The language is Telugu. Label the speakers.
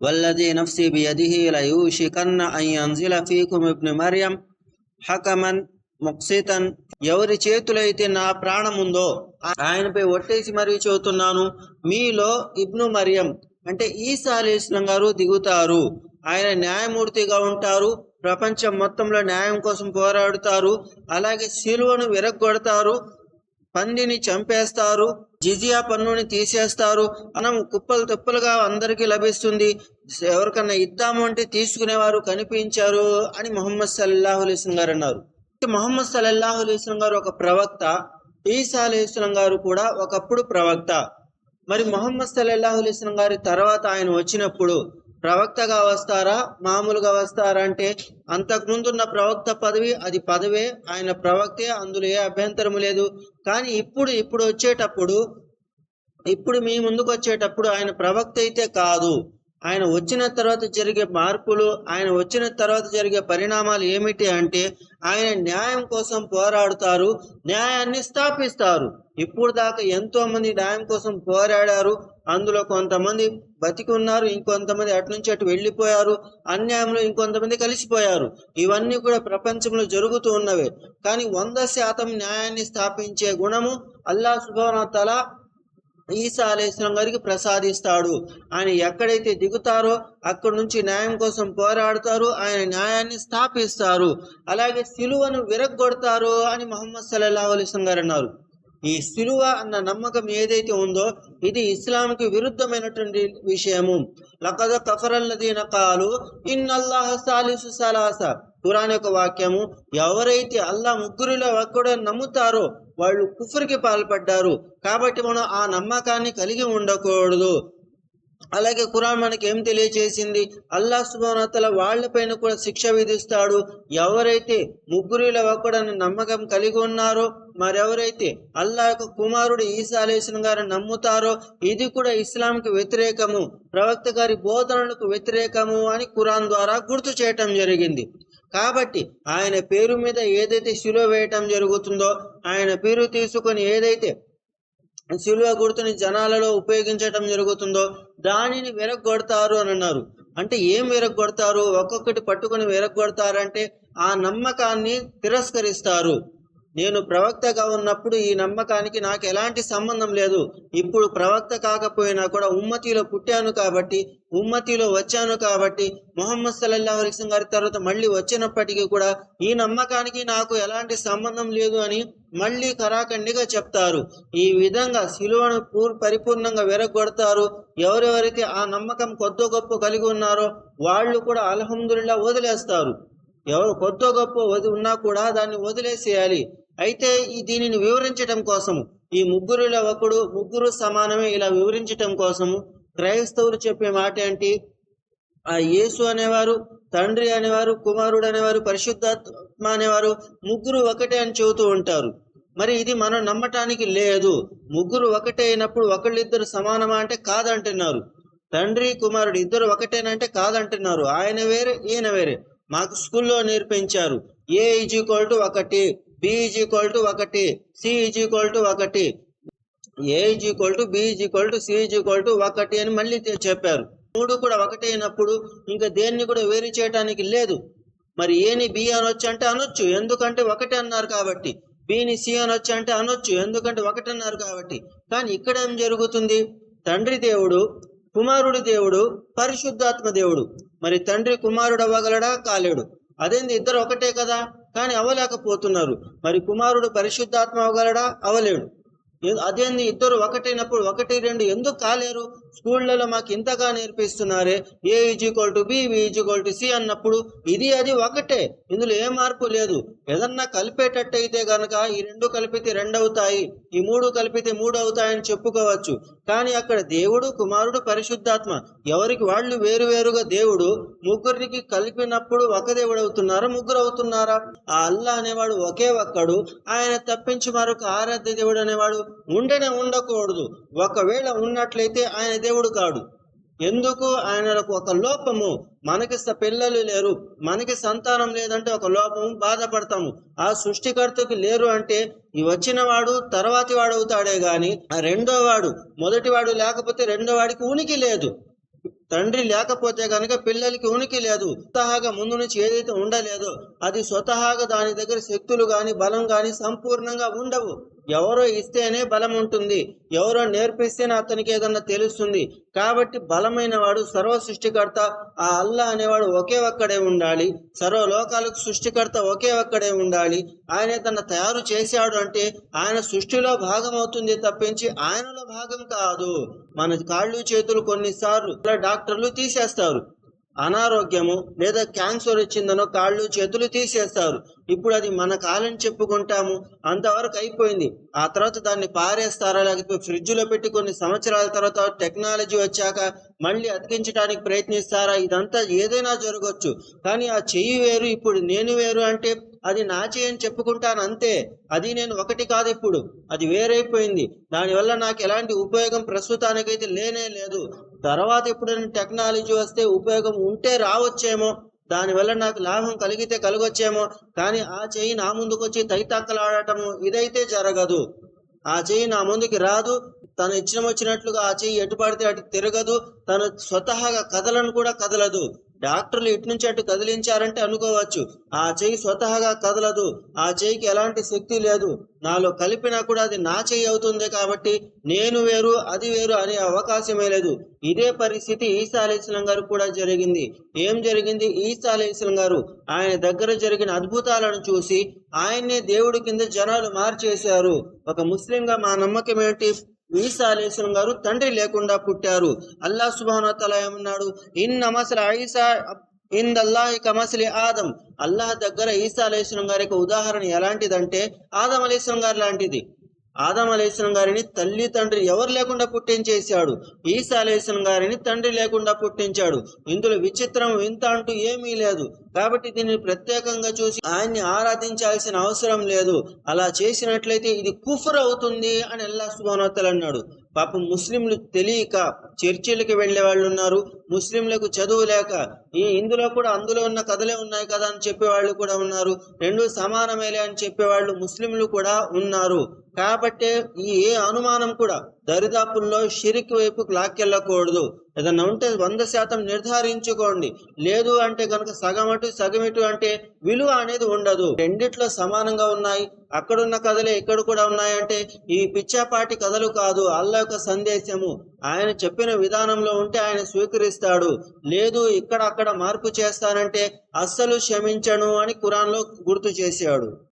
Speaker 1: వల్లది نفسي بيده ليوشكن أن ينزل فيكم ابن مريم హకమన్ ముక్సితన్ ఎవరి చేతులైతే నా ప్రాణం ఉందో ఆయనపై ఒట్టేసి మరీ చెబుతున్నాను మీలో ఇబ్ను మరియం అంటే ఈసా అలీస్లం గారు దిగుతారు. ఆయన న్యాయమూర్తిగా ఉంటారు ప్రపంచం మొత్తంలో న్యాయం కోసం పోరాడుతారు అలాగే శిలువను విరగొడతారు పందిని చంపేస్తారు జిజియా పన్నుని తీసేస్తారు. మనం కుప్పలు తెప్పలుగా అందరికీ లభిస్తుంది. ఎవరికన్నా ఇద్దాము అంటే తీసుకునేవారు కనిపించారు అని మొహమ్మద్ సల్లాహు అలీస్లం గారు అన్నారు. మొహమ్మద్ సల్లల్లాహు అలీస్లం గారు ఒక ప్రవక్త. ఈసా అలీస్లం గారు కూడా ఒకప్పుడు ప్రవక్త. మరి మొహమ్మద్ సల్లల్లాహు అలీస్లం గారి తర్వాత ఆయన వచ్చినప్పుడు ప్రవక్తగా వస్తారా? మామూలుగా వస్తారా అంటే అంతకుముందున్న ప్రవక్త పదవి అది పదవే ఆయన ప్రవక్తే అందులో ఏ అభ్యంతరము లేదు. కానీ ఇప్పుడు ఇప్పుడు వచ్చేటప్పుడు ఇప్పుడు మీ ముందుకు వచ్చేటప్పుడు ఆయన ప్రవక్త అయితే కాదు. ఆయన వచ్చిన తర్వాత జరిగే మార్పులు ఆయన వచ్చిన తర్వాత జరిగే పరిణామాలు ఏమిటి అంటే ఆయన న్యాయం కోసం పోరాడుతారు న్యాయాన్ని స్థాపిస్తారు. ఇప్పుడు దాకా ఎంతో మంది న్యాయం కోసం పోరాడారు అందులో కొంతమంది బతికి ఉన్నారు ఇంకొంతమంది అటు నుంచి అటు వెళ్ళిపోయారు అన్యాయంలో ఇంకొంతమంది కలిసిపోయారు. ఇవన్నీ కూడా ప్రపంచంలో జరుగుతూ ఉన్నవే. కానీ వంద శాతం న్యాయాన్ని స్థాపించే గుణము అల్లా సుబాన తల ఈసా అలేస్లం గారికి ప్రసాదిస్తాడు. ఆయన ఎక్కడైతే దిగుతారో అక్కడి నుంచి న్యాయం కోసం పోరాడతారు ఆయన న్యాయాన్ని స్థాపిస్తారు. అలాగే సిలువను విరగ్గొడతారు అని మొహమ్మద్ సల్లాహు అలీస్లం గారు అన్నారు. ఈ సిలువ అన్న నమ్మకం ఏదైతే ఉందో ఇది ఇస్లాంకి విరుద్ధమైనటువంటి విషయము. లకద కఫరల్లదీన కాలు ఇన్నల్లాహ సాలిసు సలాస. ఖురాన్ యొక్క వాక్యము ఎవరైతే అల్లా ముగ్గురిలో ఒక్కడో నమ్ముతారో వాళ్ళు కుఫర్కి పాల్పడ్డారు. కాబట్టి మనం ఆ నమ్మకాన్ని కలిగి ఉండకూడదు. అలాగే ఖురాన్ మనకి ఏం తెలియచేసింది? అల్లా సుబానతల వాళ్ళపైన కూడా శిక్ష విధిస్తాడు. ఎవరైతే ముగ్గురిలో ఒక్కడని నమ్మకం కలిగి ఉన్నారో మరెవరైతే అల్లా యొక్క కుమారుడు ఈసా అలేసిన గారిని నమ్ముతారో ఇది కూడా ఇస్లాంకి వ్యతిరేకము. ప్రవక్త గారి బోధనలకు వ్యతిరేకము అని కురాన్ ద్వారా గుర్తు చేయటం జరిగింది. కాబట్టి ఆయన పేరు మీద ఏదైతే శిలువ వేయటం జరుగుతుందో ఆయన పేరు తీసుకొని ఏదైతే శిలువ గుర్తుని జనాలలో ఉపయోగించటం జరుగుతుందో దానిని వెరగొడతారు అని అన్నారు. అంటే ఏం వెరగొడతారు ఒక్కొక్కటి పట్టుకొని వెరగొడతారంటే ఆ నమ్మకాన్ని తిరస్కరిస్తారు. నేను ప్రవక్తగా ఉన్నప్పుడు ఈ నమ్మకానికి నాకు ఎలాంటి సంబంధం లేదు. ఇప్పుడు ప్రవక్త కాకపోయినా కూడా ఉమ్మతిలో పుట్టాను కాబట్టి ఉమ్మతిలో వచ్చాను కాబట్టి మొహమ్మద్ సల్లల్లాహు అలైహి గారి తర్వాత మళ్ళీ వచ్చినప్పటికీ కూడా ఈ నమ్మకానికి నాకు ఎలాంటి సంబంధం లేదు అని మళ్ళీ కరాఖండిగా చెప్తారు. ఈ విధంగా శిలువను పూర్ పరిపూర్ణంగా వెరగొడతారు ఎవరెవరైతే ఆ నమ్మకం కొద్ది గొప్ప కలిగి ఉన్నారో వాళ్ళు కూడా అల్హమ్దుల్లా వదిలేస్తారు. ఎవరు కొద్దో గొప్ప వది ఉన్నా కూడా దాన్ని వదిలేసేయాలి. అయితే ఈ దీనిని వివరించటం కోసము. ఈ ముగ్గురులో ఒకడు ముగ్గురు సమానమే ఇలా వివరించటం కోసము. క్రైస్తవులు చెప్పే మాట ఏంటి? ఆ యేసు అనేవారు తండ్రి అనేవారు కుమారుడు అనేవారు పరిశుద్ధాత్మ అనేవారు ముగ్గురు ఒకటే అని చెబుతూ ఉంటారు. మరి ఇది మనం నమ్మటానికి లేదు. ముగ్గురు ఒకటే అయినప్పుడు ఒకళ్ళిద్దరు సమానమా అంటే కాదంటున్నారు. తండ్రి కుమారుడు ఇద్దరు ఒకటేనంటే కాదంటున్నారు. ఆయన వేరే ఈయన వేరే. మాకు స్కూల్లో నేర్పించారు. ఏ ఈజ్ ఈక్వల్ టు ఒకటి బి ఈజ్ ఈక్వల్ టు ఒకటి సి ఈజ్ ఈక్వల్ టు ఒకటి. A is equal to B is equal to C is equal to ఒకటి అని మళ్ళీ చెప్పారు. మూడు కూడా ఒకటే అయినప్పుడు ఇంకా దేన్ని కూడా వేరు చేయడానికి లేదు. మరి ఏని బి అనొచ్చు అంటే అనొచ్చు. ఎందుకంటే ఒకటి అన్నారు కాబట్టి. బిని సి అనొచ్చు అంటే అనొచ్చు. ఎందుకంటే ఒకటి అన్నారు కాబట్టి. కానీ ఇక్కడ ఏం జరుగుతుంది? తండ్రి దేవుడు కుమారుడు దేవుడు పరిశుద్ధాత్మ దేవుడు. మరి తండ్రి కుమారుడు అవ్వగలడా కాలేడు. అదేంది? ఇద్దరు ఒకటే కదా? కానీ అవ్వలేకపోతున్నారు మరి కుమారుడు పరిశుద్ధాత్మ అవ్వగలడా? అవలేడు. అదేంది ఇద్దరు ఒకటైనప్పుడు ఒకటి రెండు ఎందుకు కాలేరు? స్కూళ్ళలో మాకు ఇంతగా నేర్పిస్తున్నారే A is to B B to C అన్నప్పుడు ఇది అది ఒకటే ఇందులో ఏ మార్పు లేదు. ఏదన్నా కలిపేటట్టయితే గనక ఈ రెండు కలిపితే రెండు అవుతాయి ఈ మూడు కలిపితే మూడు అవుతాయని చెప్పుకోవచ్చు. కానీ అక్కడ దేవుడు కుమారుడు పరిశుద్ధాత్మ ఎవరికి వాళ్ళు వేరు వేరుగా దేవుడు ముగ్గురికి కలిపినప్పుడు ఒక దేవుడు అవుతున్నారా ముగ్గురు అవుతున్నారా ఆ అల్లా అనేవాడు ఒకే ఒక్కడు ఆయన తప్పించి మరొక ఆరాధ్య దేవుడు అనేవాడు ఉండనే ఉండకూడదు. ఒకవేళ ఉన్నట్లయితే ఆయన దేవుడు కాడు. ఎందుకు? ఆయనకు ఒక లోపము. మనకి పిల్లలు లేరు. మనకి సంతానం లేదంటే ఒక లోపము బాధపడతాము. ఆ సృష్టికర్తకి లేరు అంటే ఈ వచ్చిన వాడు తర్వాతి వాడు అవుతాడే గాని ఆ రెండో వాడు మొదటి వాడు లేకపోతే రెండో వాడికి ఉనికి లేదు. తండ్రి లేకపోతే కనుక పిల్లలకి ఉనికి లేదు. స్వతహాగా ముందు నుంచి ఏదైతే ఉండలేదో అది స్వతహాగా దాని దగ్గర శక్తులు గాని బలం కానీ సంపూర్ణంగా ఉండవు. ఎవరో ఇస్తేనే బలం ఉంటుంది. ఎవరో నేర్పిస్తేనే అతనికి ఏదన్నా తెలుస్తుంది. కాబట్టి బలమైన వాడు సర్వ సృష్టికర్త ఆ అల్లా అనేవాడు ఒకే ఒక్కడే ఉండాలి. సర్వ లోకాలకు సృష్టికర్త ఒకే ఒక్కడే ఉండాలి. ఆయన తన తయారు చేశాడు అంటే ఆయన సృష్టిలో భాగం అవుతుంది తప్పించి ఆయనలో భాగం కాదు. మన కాళ్ళు చేతులు కొన్నిసార్లు డాక్టర్లు తీసేస్తారు. అనారోగ్యము లేదా క్యాన్సర్ వచ్చిందనో కాళ్ళు చేతులు తీసేస్తారు. ఇప్పుడు అది మన కాలని చెప్పుకుంటాము. అంతవరకు అయిపోయింది. ఆ తర్వాత దాన్ని పారేస్తారా లేకపోతే ఫ్రిడ్జ్లో పెట్టి కొన్ని సంవత్సరాల తర్వాత టెక్నాలజీ వచ్చాక మళ్ళీ అతికించడానికి ప్రయత్నిస్తారా? ఇదంతా ఏదైనా జరగవచ్చు కానీ ఆ చెయ్యి వేరు ఇప్పుడు నేను వేరు అంటే అది నా చెయ్యి అని చెప్పుకుంటాను అంతే. అది నేను ఒకటి కాదు ఇప్పుడు. అది వేరైపోయింది. దానివల్ల నాకు ఎలాంటి ఉపయోగం ప్రస్తుతానికైతే లేనే లేదు. తర్వాత ఎప్పుడైనా టెక్నాలజీ వస్తే ఉపయోగం ఉంటే రావచ్చేమో. దానివల్ల నాకు లాభం కలిగితే కలగొచ్చేమో. కానీ ఆ చెయ్యి నా ముందుకు వచ్చి ఇదైతే జరగదు. ఆ చెయ్యి నా ముందుకి రాదు. తను ఇచ్చిన వచ్చినట్లుగా ఆ చెయ్యి ఎటు పడితే అటు తిరగదు. తను స్వతహాగా కదలను కూడా కదలదు. డాక్టర్లు ఇటు నుంచి అటు కదిలించారంటే అనుకోవచ్చు. ఆ చెయ్యి స్వతహాగా కదలదు. ఆ చెయ్యికి ఎలాంటి శక్తి లేదు. నాలో కలిపినా కూడా అది నా చెయ్యి అవుతుంది కాబట్టి నేను వేరు అది వేరు అనే అవకాశమే లేదు. ఇదే పరిస్థితి ఈసా అలీస్లం గారు కూడా జరిగింది. ఏం జరిగింది? ఈసా అలీస్లం గారు ఆయన దగ్గర జరిగిన అద్భుతాలను చూసి ఆయన్నే దేవుడి కింద జనాలు మార్చేశారు. ఒక ముస్లింగా మా నమ్మకం ఏంటి? ఈసా అలీస్లం గారు తండ్రి లేకుండా పుట్టారు. అల్లా సుబానతల ఏమన్నాడు? ఇన్ మసల ఐసా ఇందల్లాహి కమసలి ఆదం. అల్లాహ్ దగ్గర ఈసా అలీస్లం గారి యొక్క ఉదాహరణ ఎలాంటిదంటే ఆదం అలీస్లం గారు లాంటిది. ఆదం అలీస్లం గారిని తల్లి తండ్రి ఎవరు లేకుండా పుట్టించేశాడు? ఈసా అలీస్లం గారిని తండ్రి లేకుండా పుట్టించాడు. ఇందులో విచిత్రం వింత అంటూ ఏమీ లేదు. కాబట్టి దీన్ని ప్రత్యేకంగా చూసి ఆయన్ని ఆరాధించాల్సిన అవసరం లేదు. అలా చేసినట్లయితే ఇది కుఫర్ అవుతుంది అని అల్లా సుభానోత్తలు అన్నాడు. పాపం ముస్లింలు తెలియక చర్చిలకు వెళ్ళే వాళ్ళు ఉన్నారు. ముస్లింలకు చదువు లేక ఈ ఇందులో కూడా అందులో ఉన్న కథలే ఉన్నాయి కదా అని చెప్పేవాళ్ళు కూడా ఉన్నారు. రెండు సమానమేలే అని చెప్పేవాళ్ళు ముస్లింలు కూడా ఉన్నారు. కాబట్టే ఈ ఏ అనుమానం కూడా దరిదాపుల్లో షిరిక్ వైపుకు లాక్కెళ్ళకూడదు. ఏదన్నా ఉంటే వంద శాతం నిర్ధారించుకోండి. లేదు అంటే కనుక సగం అటు సగం ఇటు అంటే విలువ అనేది ఉండదు. రెండిట్లో సమానంగా ఉన్నాయి. అక్కడున్న కథలే ఇక్కడ కూడా ఉన్నాయంటే ఈ పిచ్చాపాటి కథలు కాదు. అల్ల యొక్క సందేశము. ఆయన చెప్పిన విధానంలో ఉంటే ఆయన స్వీకరిస్తాడు లేదు ఇక్కడ అక్కడ మార్పు చేస్తానంటే అస్సలు క్షమించను అని ఖురాన్లో గుర్తు చేశాడు.